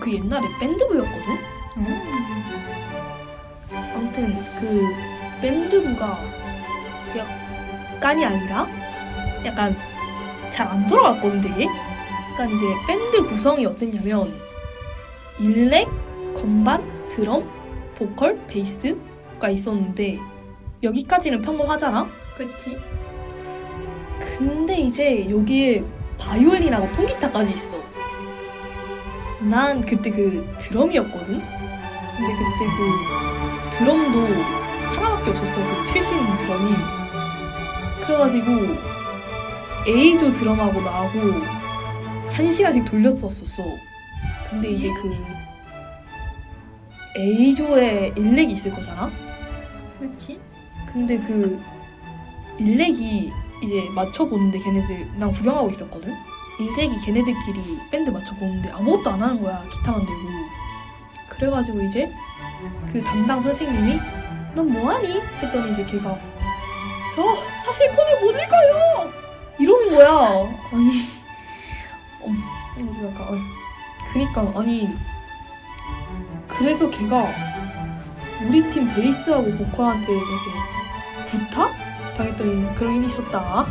그 옛날에 밴드부였거든. 아무튼 그 밴드부가 약간이 아니라 약간 잘 안 돌아갔거든 되게. 약간 이제 밴드 구성이 어땠냐면 일렉, 건반, 드럼, 보컬, 베이스가 있었는데 여기까지는 평범하잖아. 그렇지. 근데 이제 여기에 바이올린하고 통기타까지 있어. 난 그때 그 드럼이었거든. 근데 그때 그 드럼도 하나밖에 없었어. 그칠 수 있는 드럼이. 그래가지고 A조 드럼하고 나하고 한 시간씩 돌렸었었어. 근데 이제 그 A조에 일렉이 있을 거잖아. 그렇지. 근데 그 일렉이 이제 맞춰보는데 걔네들 난 구경하고 있었거든. 일렉이 걔네들끼리 밴드 맞춰 보는데 아무것도 안 하는 거야 기타만 들고. 그래가지고 이제 그 담당 선생님이 넌 뭐하니? 했더니 이제 걔가 저 사실 코드 못 읽어요. 이러는 거야. 아니, 어, 어, 그니까 아니 그래서 걔가 우리 팀 베이스하고 보컬한테 이렇게 구타? 당했더니 그런 일이 있었다.